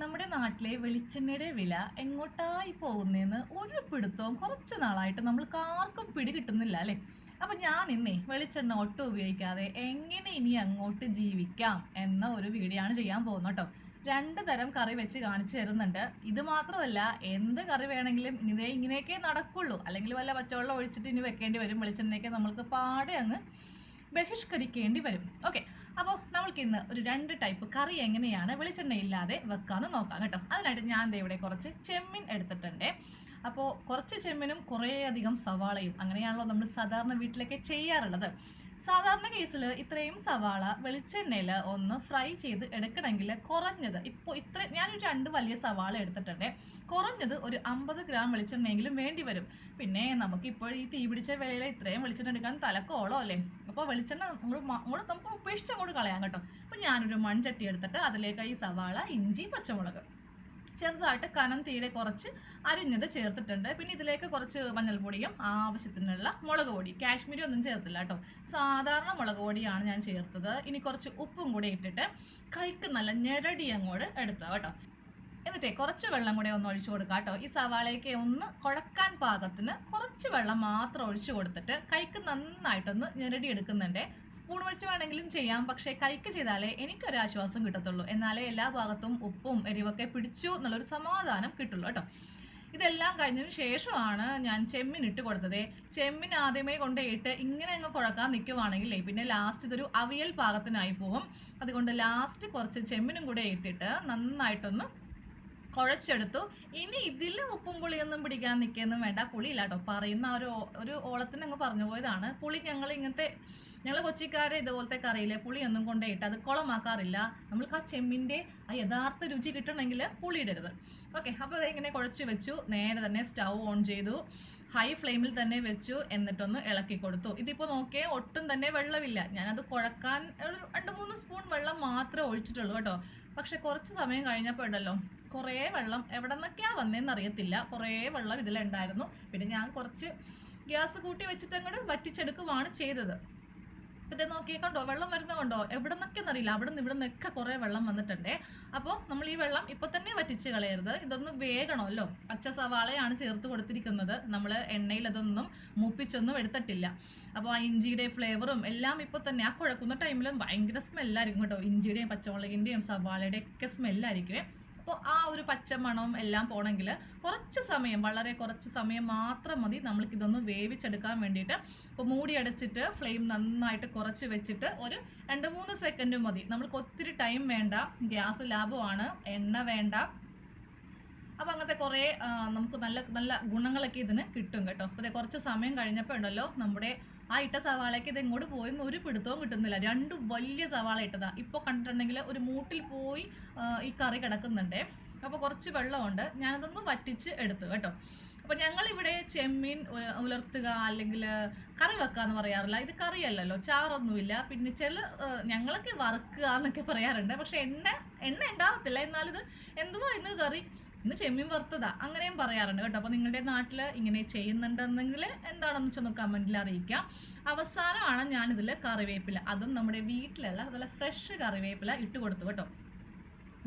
നമ്മുടെ നാട്ടിലെ വെളിച്ചെണ്ണയുടെ വില എങ്ങോട്ടായി പോകുന്നതെന്ന് ഒരു പിടുത്തവും കുറച്ച് നാളായിട്ട് നമ്മൾക്ക് ആർക്കും പിടി കിട്ടുന്നില്ല അല്ലേ? അപ്പം ഞാൻ ഇന്നേ വെളിച്ചെണ്ണ ഒട്ടും ഉപയോഗിക്കാതെ എങ്ങനെ ഇനി അങ്ങോട്ട് ജീവിക്കാം എന്ന ഒരു വീഡിയോ ആണ് ചെയ്യാൻ പോകുന്നത് കേട്ടോ. രണ്ട് തരം കറി വെച്ച് കാണിച്ചു തരുന്നുണ്ട്. ഇത് മാത്രമല്ല എന്ത് കറി വേണമെങ്കിലും ഇതേ ഇങ്ങനെയൊക്കെ നടക്കുള്ളൂ. അല്ലെങ്കിൽ വല്ല പച്ചവെള്ളം ഒഴിച്ചിട്ട് ഇനി വെക്കേണ്ടി വരും വെളിച്ചെണ്ണയൊക്കെ നമ്മൾക്ക് പാടെ അങ്ങ് ബഹിഷ്കരിക്കേണ്ടി വരും. ഓക്കെ അപ്പോൾ നമ്മൾക്ക് ഇന്ന് ഒരു രണ്ട് ടൈപ്പ് കറി എങ്ങനെയാണ് വെളിച്ചെണ്ണ ഇല്ലാതെ വെക്കാമെന്ന് നോക്കാം കേട്ടോ. അതിനായിട്ട് ഞാൻ ഇവിടെ കുറച്ച് ചെമ്മീൻ എടുത്തിട്ടുണ്ട്. അപ്പോൾ കുറച്ച് ചെമ്മനും കുറേയധികം സവാളയും അങ്ങനെയാണല്ലോ നമ്മൾ സാധാരണ വീട്ടിലൊക്കെ ചെയ്യാറുള്ളത്. സാധാരണ കേസിൽ ഇത്രയും സവാള വെളിച്ചെണ്ണയിൽ ഒന്ന് ഫ്രൈ ചെയ്ത് എടുക്കണമെങ്കിൽ കുറഞ്ഞത് ഇപ്പോൾ ഇത്ര ഞാനൊരു രണ്ട് വലിയ സവാള എടുത്തിട്ടുണ്ട്. കുറഞ്ഞത് ഒരു അമ്പത് ഗ്രാം വെളിച്ചെണ്ണയെങ്കിലും വേണ്ടി വരും. പിന്നെ നമുക്കിപ്പോൾ ഈ തീ പിടിച്ച വിലയിൽ ഇത്രയും വെളിച്ചെണ്ണ എടുക്കാൻ തലക്കോളോ അല്ലേ? അപ്പോൾ വെളിച്ചെണ്ണ അങ്ങോട്ട് നമുക്ക് ഉപേക്ഷിച്ച് അങ്ങോട്ട് കളയാം കേട്ടോ. അപ്പോൾ ഞാനൊരു മൺചട്ടി എടുത്തിട്ട് അതിലേക്ക് ഈ സവാള ഇഞ്ചി പച്ചമുളക് ചെറുതായിട്ട് കനം തീരെ കുറച്ച് അരിഞ്ഞത് ചേർത്തിട്ടുണ്ട്. പിന്നെ ഇതിലേക്ക് കുറച്ച് മഞ്ഞൾപ്പൊടിയും ആവശ്യത്തിനുള്ള മുളക് പൊടി കാശ്മീരി ഒന്നും ചേർത്തില്ല കേട്ടോ. സാധാരണ മുളക് പൊടിയാണ് ഞാൻ ചേർത്തത്. ഇനി കുറച്ച് ഉപ്പും കൂടി ഇട്ടിട്ട് കൈക്ക് നല്ല ഞെരടി അങ്ങോട്ട് എടുത്തത് കേട്ടോ. എന്നിട്ടേ കുറച്ച് വെള്ളം കൂടെ ഒന്ന് ഒഴിച്ചു കൊടുക്കാം കേട്ടോ. ഈ സവാളയൊക്കെ ഒന്ന് കുഴക്കാൻ പാകത്തിന് കുറച്ച് വെള്ളം മാത്രം ഒഴിച്ചു കൊടുത്തിട്ട് കൈക്ക് നന്നായിട്ടൊന്ന് ഞെരടി എടുക്കുന്നുണ്ട്. സ്പൂൺ വെച്ച് വേണമെങ്കിലും ചെയ്യാം പക്ഷേ കൈക്ക് ചെയ്താലേ എനിക്കൊരു ആശ്വാസം കിട്ടത്തുള്ളൂ. എന്നാലേ എല്ലാ ഭാഗത്തും ഉപ്പും എരിവൊക്കെ പിടിച്ചു എന്നുള്ളൊരു സമാധാനം കിട്ടുള്ളൂ കേട്ടോ. ഇതെല്ലാം കഴിഞ്ഞതിന് ശേഷമാണ് ഞാൻ ചെമ്മിൻ ഇട്ട് കൊടുത്തത്. ചെമ്മിൻ ആദ്യമേ കൊണ്ടുപോയിട്ട് ഇങ്ങനെ അങ്ങ് കുഴക്കാൻ നിൽക്കുവാണെങ്കിലേ പിന്നെ ലാസ്റ്റ് ഇതൊരു അവിയൽ പാകത്തിനായി പോകും. അതുകൊണ്ട് ലാസ്റ്റ് കുറച്ച് ചെമ്മിനും കൂടെ ഇട്ടിട്ട് നന്നായിട്ടൊന്ന് കുഴച്ചെടുത്തു. ഇനി ഇതിൽ ഉപ്പും പുളിയൊന്നും പിടിക്കാൻ നിൽക്കുകയൊന്നും വേണ്ട. പുളിയില്ല കേട്ടോ പറയുന്ന ഒരു ഒരു ഓളത്തിന് അങ്ങ് പറഞ്ഞു പോയതാണ്. പുളി ഞങ്ങൾ ഇങ്ങനത്തെ ഞങ്ങൾ കൊച്ചിക്കാരെ ഇതുപോലത്തെ കറിയിലെ പുളിയൊന്നും കൊണ്ടേയിട്ട് അത് കുളമാക്കാറില്ല. നമ്മൾക്ക് ആ ചെമ്മിന്റെ ആ യഥാർത്ഥ രുചി കിട്ടണമെങ്കിൽ പുളി ഇടരുത് ഓക്കെ അപ്പോൾ ഇങ്ങനെ കുഴച്ച് വെച്ചു. നേരെ തന്നെ സ്റ്റൗ ഓൺ ചെയ്തു. ഹൈ ഫ്ലെയിമിൽ തന്നെ വെച്ചു. എന്നിട്ടൊന്ന് ഇളക്കി കൊടുത്തു. ഇതിപ്പോൾ നോക്കിയേ ഒട്ടും തന്നെ വെള്ളമില്ല. ഞാനത് കുഴക്കാൻ ഒരു രണ്ട് മൂന്ന് സ്പൂൺ വെള്ളം മാത്രമേ ഒഴിച്ചിട്ടുള്ളൂ കേട്ടോ. പക്ഷെ കുറച്ച് സമയം കഴിഞ്ഞപ്പോൾ ഉണ്ടല്ലോ കുറേ വെള്ളം എവിടെ നിന്നൊക്കെയാ വന്നതെന്ന് അറിയത്തില്ല കുറേ വെള്ളം ഇതിലുണ്ടായിരുന്നു. പിന്നെ ഞാൻ കുറച്ച് ഗ്യാസ് കൂട്ടി വെച്ചിട്ട് അങ്ങോട്ട് വറ്റിച്ചെടുക്കുവാണ് ചെയ്തത്. ഇപ്പത്തെ നോക്കിയേ കണ്ടോ? വെള്ളം വരുന്ന കണ്ടോ? എവിടെ നിന്നൊക്കെ അറിയില്ല അവിടെ നിന്ന് ഇവിടെ നിന്നൊക്കെ കുറേ വെള്ളം വന്നിട്ടുണ്ടേ. അപ്പോൾ നമ്മൾ ഈ വെള്ളം ഇപ്പോൾ തന്നെ വറ്റിച്ച് കളയരുത്. ഇതൊന്ന് വേഗണമല്ലോ. പച്ച സവാളയാണ് ചേർത്ത് കൊടുത്തിരിക്കുന്നത്. നമ്മൾ എണ്ണയിൽ അതൊന്നും മൂപ്പിച്ചൊന്നും എടുത്തിട്ടില്ല. അപ്പോൾ ആ ഇഞ്ചിയുടെ ഫ്ലേവറും എല്ലാം ഇപ്പോൾ തന്നെ ആ കുഴക്കുന്ന ടൈമിലും ഭയങ്കര സ്മെല്ലായിരിക്കും കേട്ടോ. ഇഞ്ചിയുടെയും പച്ചമുളകിന്റെയും സവാളയുടെയും ഒക്കെ സ്മെല്ലായിരിക്കുമേ അപ്പോൾ ആ ഒരു പച്ച മണവും എല്ലാം പോണെങ്കിൽ കുറച്ച് സമയം വളരെ കുറച്ച് സമയം മാത്രം മതി നമ്മൾക്കിതൊന്ന് വേവിച്ചെടുക്കാൻ വേണ്ടിയിട്ട്. അപ്പോൾ മൂടി അടച്ചിട്ട് ഫ്ലെയിം നന്നായിട്ട് കുറച്ച് വെച്ചിട്ട് ഒരു രണ്ട് മൂന്ന് സെക്കൻഡ് മതി. നമ്മൾക്ക് ഒത്തിരി ടൈം വേണ്ട. ഗ്യാസ് ലാഭമാണ്. എണ്ണ വേണ്ട. അപ്പോൾ അങ്ങനത്തെ കുറേ നമുക്ക് നല്ല നല്ല ഗുണങ്ങളൊക്കെ ഇതിന് കിട്ടും കേട്ടോ. അപ്പോൾ കുറച്ച് സമയം കഴിഞ്ഞപ്പോൾ ഉണ്ടല്ലോ നമ്മുടെ ആ ഇട്ട സവാളയ്ക്ക് ഇത് എങ്ങോട്ട് പോയെന്ന് ഒരു പിടുത്തവും കിട്ടുന്നില്ല. രണ്ട് വലിയ സവാള ഇട്ടതാ. ഇപ്പോൾ കണ്ടിട്ടുണ്ടെങ്കിൽ ഒരു മൂട്ടിൽ പോയി ഈ കറി കിടക്കുന്നുണ്ട്. അപ്പോൾ കുറച്ച് വെള്ളമുണ്ട്. ഞാനതൊന്ന് വറ്റിച്ച് എടുത്തു കേട്ടോ. അപ്പോൾ ഞങ്ങളിവിടെ ചെമ്മീൻ ഉലർത്തുക അല്ലെങ്കിൽ കറി വെക്കുക എന്ന് പറയാറില്ല. ഇത് കറിയല്ലല്ലോ. ചാറൊന്നുമില്ല. പിന്നെ ചില ഞങ്ങളൊക്കെ വറുക്കുക എന്നൊക്കെ പറയാറുണ്ട്. പക്ഷെ എണ്ണ എണ്ണ ഉണ്ടാവത്തില്ല. എന്നാലിത് എന്തുവാ ഇന്ന് കറി? ഇന്ന് ചെമ്മീൻ വറുത്തതാ. അങ്ങനെയും പറയാറുണ്ട് കേട്ടോ. അപ്പോൾ നിങ്ങളുടെ നാട്ടിൽ ഇങ്ങനെ ചെയ്യുന്നുണ്ടെന്നെങ്കിൽ എന്താണെന്ന് വെച്ചൊന്ന് കമന്റിൽ അറിയിക്കാം. അവസാനമാണ് ഞാനിതിൽ കറിവേപ്പില. അതും നമ്മുടെ വീട്ടിലുള്ള അതുപോലെ ഫ്രഷ് കറിവേപ്പില ഇട്ട് കൊടുത്തു കേട്ടോ.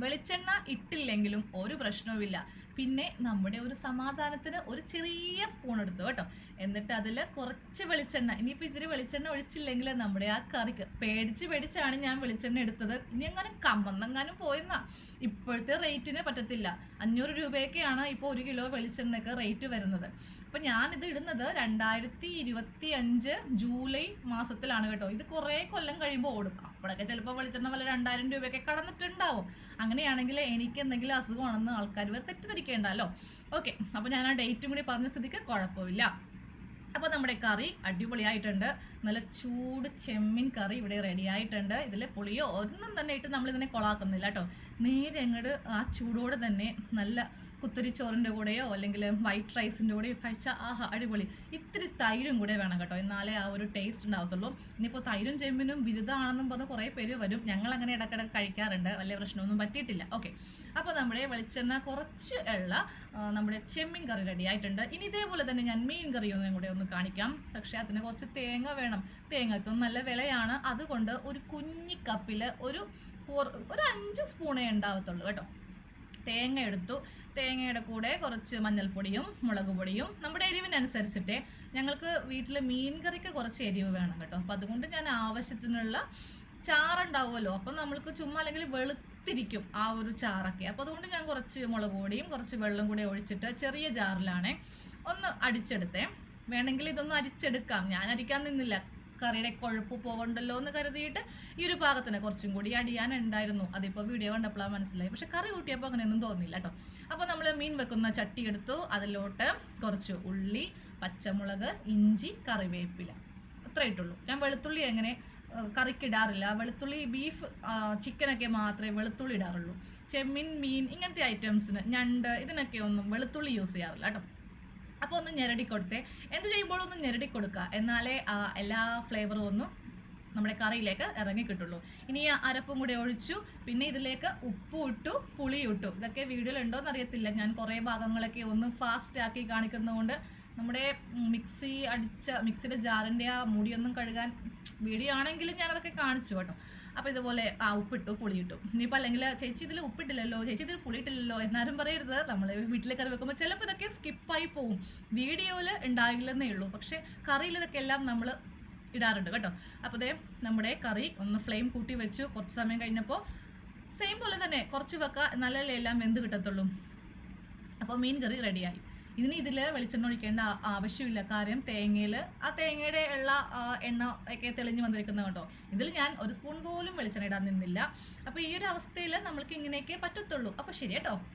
വെളിച്ചെണ്ണ ഇട്ടില്ലെങ്കിലും ഒരു പ്രശ്നവുമില്ല. പിന്നെ നമ്മുടെ ഒരു സമാധാനത്തിന് ഒരു ചെറിയ സ്പൂൺ എടുത്തു കേട്ടോ. എന്നിട്ട് അതിൽ കുറച്ച് വെളിച്ചെണ്ണ ഇനിയിപ്പോൾ ഇതിൽ വെളിച്ചെണ്ണ ഒഴിച്ചില്ലെങ്കിൽ നമ്മുടെ ആ കറിക്ക് പേടിച്ച് പേടിച്ചാണ് ഞാൻ വെളിച്ചെണ്ണ എടുത്തത്. ഇനി അങ്ങനെ കമ്മന്നെങ്ങാനും പോയെന്നാ. ഇപ്പോഴത്തെ റേറ്റിന് പറ്റത്തില്ല. അഞ്ഞൂറ് രൂപയൊക്കെയാണ് ഇപ്പോൾ ഒരു കിലോ വെളിച്ചെണ്ണയ്ക്ക് റേറ്റ് വരുന്നത്. അപ്പം ഞാനിത് ഇടുന്നത് രണ്ടായിരത്തി ഇരുപത്തി അഞ്ച് ജൂലൈ മാസത്തിലാണ് കേട്ടോ. ഇത് കുറേ കൊല്ലം കഴിയുമ്പോൾ ഓടും. അപ്പോഴൊക്കെ ചിലപ്പോൾ വെളിച്ചെണ്ണ വല്ല രണ്ടായിരം രൂപയൊക്കെ കടന്നിട്ടുണ്ടാവും. അങ്ങനെയാണെങ്കിൽ എനിക്ക് എന്തെങ്കിലും അസുഖമാണെന്ന് ആൾക്കാർ വരെ തെറ്റിദ്ധരിക്കേണ്ടല്ലോ. ഓക്കെ അപ്പോൾ ഞാൻ ആ ഡേറ്റും കൂടി പറഞ്ഞ സ്ഥിതിക്ക് കുഴപ്പമില്ല. അപ്പോൾ നമ്മുടെ കറി അടിപൊളിയായിട്ടുണ്ട്. നല്ല ചൂട് ചെമ്മീൻ കറി ഇവിടെ റെഡി ആയിട്ടുണ്ട്. ഇതിൽ പുളിയോ ഒന്നും തന്നെ ഇട്ട് നമ്മളിതിനെ കൊളാക്കുന്നില്ല കേട്ടോ. നേരെ അങ്ങോട്ട് ആ ചൂടോടെ തന്നെ നല്ല കുത്തരിച്ചോറിന്റെ കൂടെയോ അല്ലെങ്കിൽ വൈറ്റ് റൈസിന്റെ കൂടെയോ കഴിച്ചാൽ ആഹാ അടിപൊളി. ഇത്തിരി തൈരും കൂടെ വേണം കേട്ടോ. എന്നാലേ ആ ഒരു ടേസ്റ്റ് ഉണ്ടാവത്തുള്ളൂ. ഇനിയിപ്പോൾ തൈരും ചെമ്പിനും വിരുദ്ധമാണെന്നും പറഞ്ഞ് കുറേ പേര് വരും. ഞങ്ങൾ അങ്ങനെ ഇടയ്ക്കിടയ്ക്ക് കഴിക്കാറുണ്ട്. വലിയ പ്രശ്നമൊന്നും പറ്റിയിട്ടില്ല. ഓക്കെ അപ്പോൾ നമ്മുടെ വെളിച്ചെണ്ണ കുറച്ച് ഉള്ള നമ്മുടെ ചെമ്മീൻ കറി റെഡി ആയിട്ടുണ്ട്. ഇനി ഇതേപോലെ തന്നെ ഞാൻ മീൻ കറി ഒന്നും കൂടെ ഒന്ന് കാണിക്കാം. പക്ഷേ അതിന് കുറച്ച് തേങ്ങ വേണം. തേങ്ങയ്ക്കും നല്ല വിലയാണ്. അതുകൊണ്ട് ഒരു കുഞ്ഞിക്കപ്പിൽ ഒരു ഒരു അഞ്ച് സ്പൂണേ ഉണ്ടാവത്തുള്ളൂ കേട്ടോ. തേങ്ങ എടുത്തു തേങ്ങയുടെ കൂടെ കുറച്ച് മഞ്ഞൾപ്പൊടിയും മുളക് പൊടിയും നമ്മുടെ എരിവിനനുസരിച്ചിട്ട് ഞങ്ങൾക്ക് വീട്ടിൽ മീൻ കറിക്ക് കുറച്ച് എരിവ് വേണം കേട്ടോ. അപ്പം അതുകൊണ്ട് ഞാൻ ആവശ്യത്തിനുള്ള ചാറുണ്ടാവുമല്ലോ. അപ്പം നമ്മൾക്ക് ചുമ്മാ അല്ലെങ്കിൽ വെളുത്തിരിക്കും ആ ഒരു ചാറൊക്കെ. അപ്പോൾ അതുകൊണ്ട് ഞാൻ കുറച്ച് മുളക് പൊടിയും കുറച്ച് വെള്ളം കൂടി ഒഴിച്ചിട്ട് ചെറിയ ജാറിലാണ് ഒന്ന് അടിച്ചെടുത്തേ. വേണമെങ്കിൽ ഇതൊന്ന് അരിച്ചെടുക്കാം. ഞാൻ അരിക്കാൻ നിന്നില്ല. കറിയുടെ കൊഴുപ്പ് പോകണ്ടല്ലോ എന്ന് കരുതിയിട്ട് ഈ ഒരു പാകത്തിന് കുറച്ചും കൂടി അടിയാനുണ്ടായിരുന്നു. അതിപ്പോൾ വീഡിയോ കണ്ടപ്പോഴാണ് മനസ്സിലായി. പക്ഷെ കറി കൂട്ടിയപ്പോൾ അങ്ങനെയൊന്നും തോന്നിയില്ല കേട്ടോ. അപ്പോൾ നമ്മൾ മീൻ വെക്കുന്ന ചട്ടി എടുത്തു. അതിലോട്ട് കുറച്ച് ഉള്ളി പച്ചമുളക് ഇഞ്ചി കറിവേപ്പില. അത്രേ ഇട്ടുള്ളൂ. ഞാൻ വെളുത്തുള്ളി എങ്ങനെ കറിക്കിടാറില്ല. വെളുത്തുള്ളി ബീഫ് ചിക്കനൊക്കെ മാത്രമേ വെളുത്തുള്ളി ഇടാറുള്ളൂ. ചെമ്മീൻ മീൻ ഇങ്ങനത്തെ ഐറ്റംസിന് ഞണ്ട് ഇതിനൊക്കെ ഒന്നും വെളുത്തുള്ളി യൂസ് ചെയ്യാറില്ല കേട്ടോ. അപ്പോൾ ഒന്ന് ഞെരടി കൊടുത്തേ. എന്ത് ചെയ്യുമ്പോഴും ഒന്ന് ഞെരടി കൊടുക്കുക? എന്നാലേ എല്ലാ ഫ്ലേവറും ഒന്ന് നമ്മുടെ കറിയിലേക്ക് ഇറങ്ങി കിട്ടുള്ളൂ. ഇനി ആ അരപ്പും കൂടെ ഒഴിച്ചു പിന്നെ ഇതിലേക്ക് ഉപ്പും ഇട്ടു പുളിയും ഇട്ടു. ഇതൊക്കെ വീഡിയോയിൽ ഉണ്ടോ എന്നറിയത്തില്ല ഞാൻ കുറേ ഭാഗങ്ങളൊക്കെ ഒന്ന് ഫാസ്റ്റ് ആക്കി കാണിക്കുന്നതുകൊണ്ട് നമ്മുടെ മിക്സി അടിച്ച മിക്സിയുടെ ജാറിന്റെ ആ മുടിയൊന്നും കഴുകാൻ വീഡിയോ ആണെങ്കിലും ഞാനതൊക്കെ കാണിച്ചു കേട്ടോ. അപ്പോൾ ഇതുപോലെ ആ ഉപ്പിട്ടു പുളിയിട്ടു. ഇനിയിപ്പോൾ അല്ലെങ്കിൽ ചേച്ചി ഇതിൽ ഉപ്പിട്ടില്ലല്ലോ ചേച്ചി ഇതിൽ പുളിയിട്ടില്ലല്ലോ എന്നാരും പറയരുത്. നമ്മൾ വീട്ടിലെ കറി വെക്കുമ്പോൾ ചിലപ്പോൾ ഇതൊക്കെ സ്കിപ്പായി പോകും വീഡിയോയിൽ ഉണ്ടാകില്ലെന്നേ ഉള്ളൂ. പക്ഷേ കറിയിൽ ഇതൊക്കെ എല്ലാം നമ്മൾ ഇടാറുണ്ട് കേട്ടോ. അപ്പോൾ ദേ നമ്മുടെ കറി ഒന്ന് ഫ്ലെയിം കൂട്ടി വെച്ചു. കുറച്ച് സമയം കഴിഞ്ഞപ്പോൾ സെയിം പോലെ തന്നെ കുറച്ച് വെക്കുക എന്നാലല്ലേ എല്ലാം വെന്ത് കിട്ടത്തുള്ളൂ. അപ്പോൾ മീൻ കറി റെഡിയായി ഇതിന് ഇതിൽ വെളിച്ചെണ്ണ ഒഴിക്കേണ്ട ആവശ്യമില്ല. കാര്യം തേങ്ങയിൽ ആ തേങ്ങയുടെ ഉള്ള എണ്ണ ഒക്കെ തെളിഞ്ഞു വന്നിരിക്കുന്നത് കേട്ടോ ഇതിൽ ഞാൻ ഒരു സ്പൂൺ പോലും വെളിച്ചെണ്ണ ഇടാൻ നിന്നില്ല. അപ്പോൾ ഈ ഒരു അവസ്ഥയിൽ നമ്മൾക്ക് ഇങ്ങനെയൊക്കെ പറ്റത്തുള്ളൂ. അപ്പോൾ ശരി കേട്ടോ